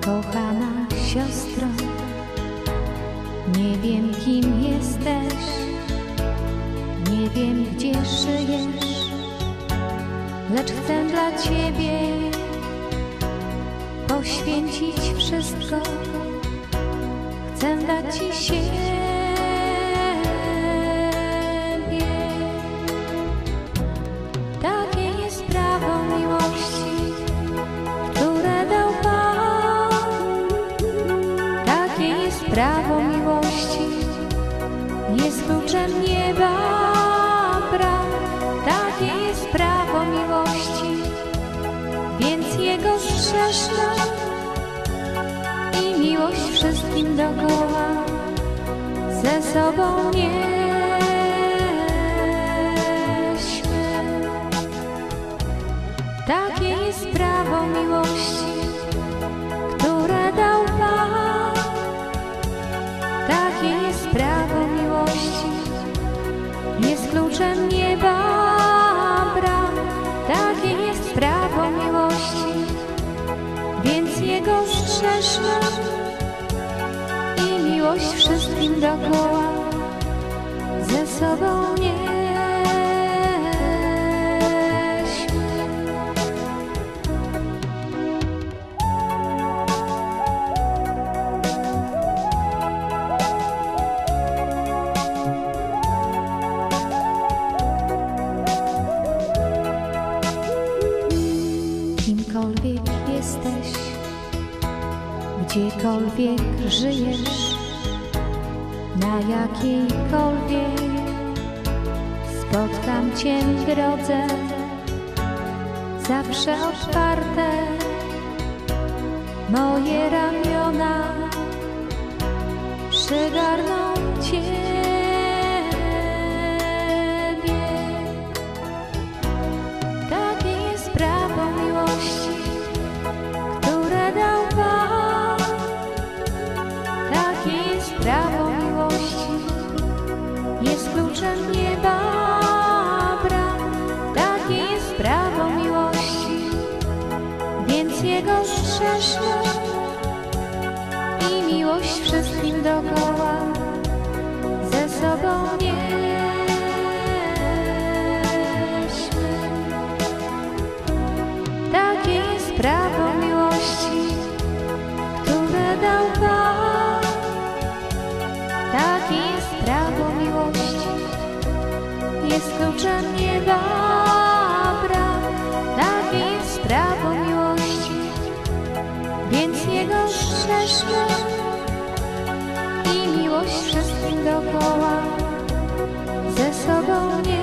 kochana siostro. Nie wiem, kim jesteś, nie wiem, gdzie żyjesz, lecz chcę dla ciebie poświęcić wszystko. Chcę dać ci siebie. Miłości, jest kluczem nieba bram. Takie jest prawo miłości, więc Jego strzeżmy i miłość wszystkim dokoła ze sobą nieśmy. Takie jest prawo miłości, kluczem nieba bram. Takie jest prawo miłości, więc Jego strzeżmy i miłość wszystkim dokoła ze sobą nieśmy. Gdziekolwiek żyjesz, na jakiejkolwiek spotkam Cię w drodze, zawsze otwarte moje ramiona przygarną Ciebie. Nieba bram. Takie jest prawo miłości, więc Jego strzeżmy i miłość wszystkim dokoła ze sobą nieśmy. Takie jest prawo miłości, które dał Pan. jest kluczem nieba brak, tak jest prawo miłości, więc Jego strzeżmy i miłość wszystkim dookoła ze sobą nie.